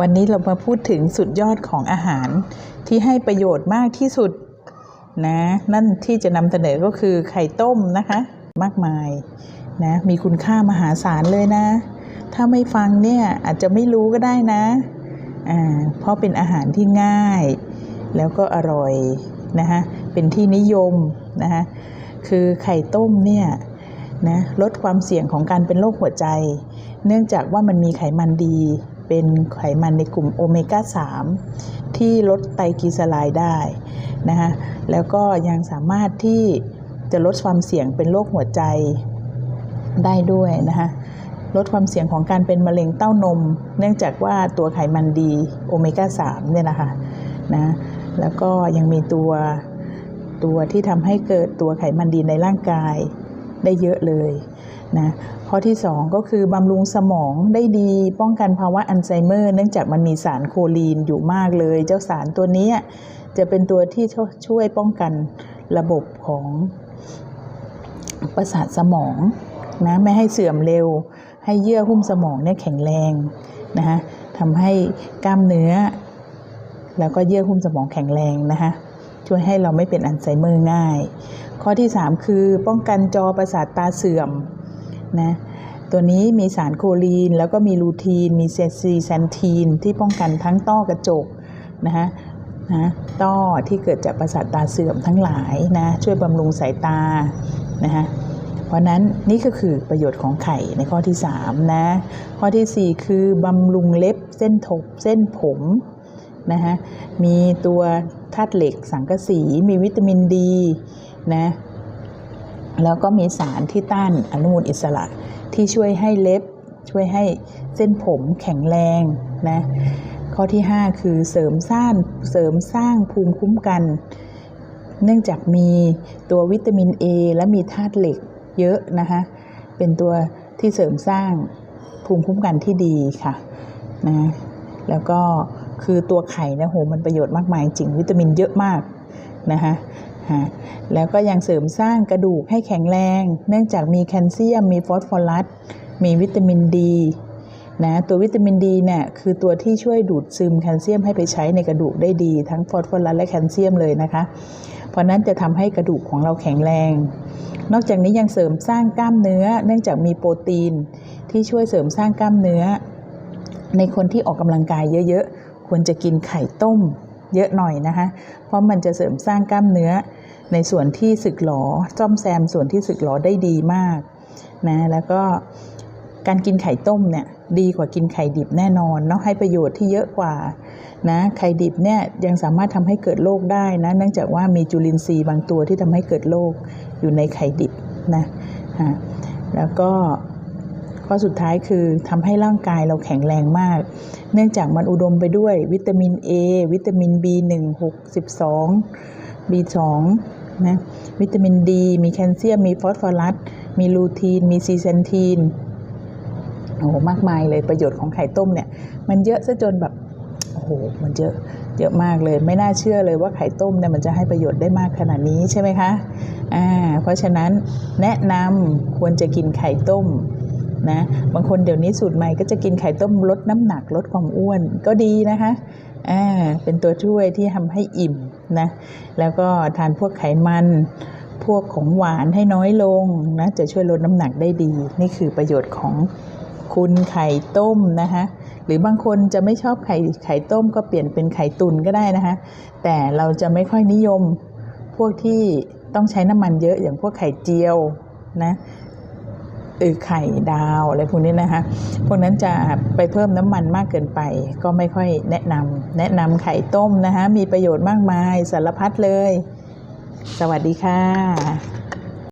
วันนี้เรามาพูดถึงสุดยอดของอาหารที่ให้ประโยชน์มากที่สุดนะนั่นที่จะนำเสนอก็คือไข่ต้มนะคะ มากมายนะมีคุณค่ามหาศาลเลยนะ ถ้าไม่ฟังเนี่ยอาจจะไม่รู้ก็ได้นะอ่าเพราะเป็นอาหารที่ง่าย แล้วก็อร่อยนะคะเป็นที่นิยมนะคะคือไข่ต้มเนี่ยนะลดความเสี่ยงของการเป็นโรคหัวใจ เนื่องจากว่ามันมีไขมันดี เป็นไขมันในกลุ่มโอเมก้า 3 ที่ลดไตรกลีเซอไรด์ได้นะคะแล้วก็ยังสามารถที่จะลดความเสี่ยงเป็นโรคหัวใจได้ด้วยนะคะลดความเสี่ยงของการเป็นมะเร็งเต้านม เนื่องจากว่าตัวไขมันดีโอเมก้า 3 เนี่ยนะคะนะแล้วก็ยังมีตัวตัวที่ทำให้เกิดตัวไขมันดีในร่างกายได้เยอะเลย นะข้อที่ 2 ก็คือบำรุงสมองได้ดี ป้องกันภาวะอัลไซเมอร์ เนื่องจากมันมีสารโคลีนอยู่มากเลย เจ้าสารตัวนี้จะเป็นตัวที่ช่วยป้องกันระบบของประสาทสมองนะไม่ให้เสื่อมเร็ว ให้เยื่อหุ้มสมองเนี่ยแข็งแรงนะคะทำให้กล้ามเนื้อ แล้วก็เยื่อหุ้มสมองแข็งแรงนะคะช่วยให้เราไม่เป็นอัลไซเมอร์ง่าย ข้อที่ 3 คือป้องกันจอประสาทตาเสื่อม นะตัวนี้มีสารโคลีน แล้วก็มีลูทีน มีเซซีแซนทีน ที่ป้องกันทั้งต้อกระจกนะคะนะต้อที่เกิดจากประสาทตาเสื่อมทั้งหลายนะช่วยบำรุงสายตานะคะเพราะนั้นนี่ก็คือประโยชน์ของไข่ในข้อที่3นะข้อที่ 4 คือบำรุงเล็บเส้นถกเส้นผมนะคะมีตัวธาตุเหล็กสังกะสี มีวิตามินดีนะ แล้วก็มีสารที่ต้านอนุมูลอิสระ ที่ช่วยให้เล็บ ช่วยให้เส้นผมแข็งแรงนะข้อที่ 5 คือเสริมสร้างเสริมสร้างภูมิคุ้มกัน เนื่องจากมีตัววิตามิน A และมีธาตุเหล็กเยอะนะคะเป็นตัวที่เสริมสร้างภูมิคุ้มกันที่ดีค่ะนะแล้วก็คือตัวไข่นะโหมันประโยชน์มากมายจริงวิตามินเยอะมากนะคะ แล้วก็ยังเสริมสร้างกระดูกให้แข็งแรง เนื่องจากมีแคลเซียม มีฟอสฟอรัส มีวิตามินดีนะตัววิตามินดีเนี่ยคือตัวที่ช่วยดูดซึมแคลเซียมให้ไปใช้ในกระดูกได้ดี ทั้งฟอสฟอรัสและแคลเซียมเลยนะคะ เพราะนั้นจะทำให้กระดูกของเราแข็งแรง นอกจากนี้ยังเสริมสร้างกล้ามเนื้อ เนื่องจากมีโปรตีน ที่ช่วยเสริมสร้างกล้ามเนื้อ ในคนที่ออกกำลังกายเยอะๆควรจะกินไข่ต้ม เยอะหน่อยนะคะ เพราะมันจะเสริมสร้างกล้ามเนื้อในส่วนที่สึกหรอซ่อมแซมส่วนที่สึกหรอได้ดีมากนะแล้วก็การกินไข่ต้มเนี่ยดีกว่ากินไข่ดิบแน่นอนเนาะให้ประโยชน์ที่เยอะกว่านะไข่ดิบเนี่ยยังสามารถทำให้เกิดโรคได้นะเนื่องจากว่ามีจุลินทรีย์บางตัวที่ทำให้เกิดโรคอยู่ในไข่ดิบนะฮะแล้วก็ ข้อสุดท้ายคือทำให้ร่างกายเราแข็งแรงมาก เนื่องจากมันอุดมไปด้วยวิตามิน A วิตามิน B1 62 B2 นะวิตามินดีมีแคลเซียม มีฟอสฟอรัส มีลูทีน มีซีเซนทีนโอ้โหมากมายเลยประโยชน์ของไข่ต้มเนี่ย มันเยอะซะจนแบบโอ้โหมันเยอะเยอะมากเลย ไม่น่าเชื่อเลยว่าไข่ต้มเนี่ยมันจะให้ประโยชน์ได้มากขนาดนี้ใช่ไหมคะอ่าเพราะฉะนั้นแนะนำควรจะกินไข่ต้ม นะบางคนเดี๋ยวนี้สูตรใหม่ก็จะกินไข่ต้มลดน้ำหนักลดความอ้วนก็ดีนะคะอ่าเป็นตัวช่วยที่ทำให้อิ่มนะแล้วก็ทานพวกไขมันพวกของหวานให้น้อยลงนะจะช่วยลดน้ำหนักได้ดี นี่คือประโยชน์ของคุณไข่ต้มนะคะหรือบางคนจะไม่ชอบไข่ไข่ต้มก็เปลี่ยนเป็นไข่ตุนก็ได้นะคะแต่เราจะไม่ค่อยนิยมพวกที่ต้องใช้น้ำมันเยอะอย่างพวกไข่เจียวนะ ไข่ดาวอะไรพวกนี้นะคะ พวกนั้นจะไปเพิ่มน้ำมันมากเกินไป ก็ไม่ค่อยแนะนำแนะนำไข่ต้มนะคะ มีประโยชน์มากมายสารพัดเลย สวัสดีค่ะ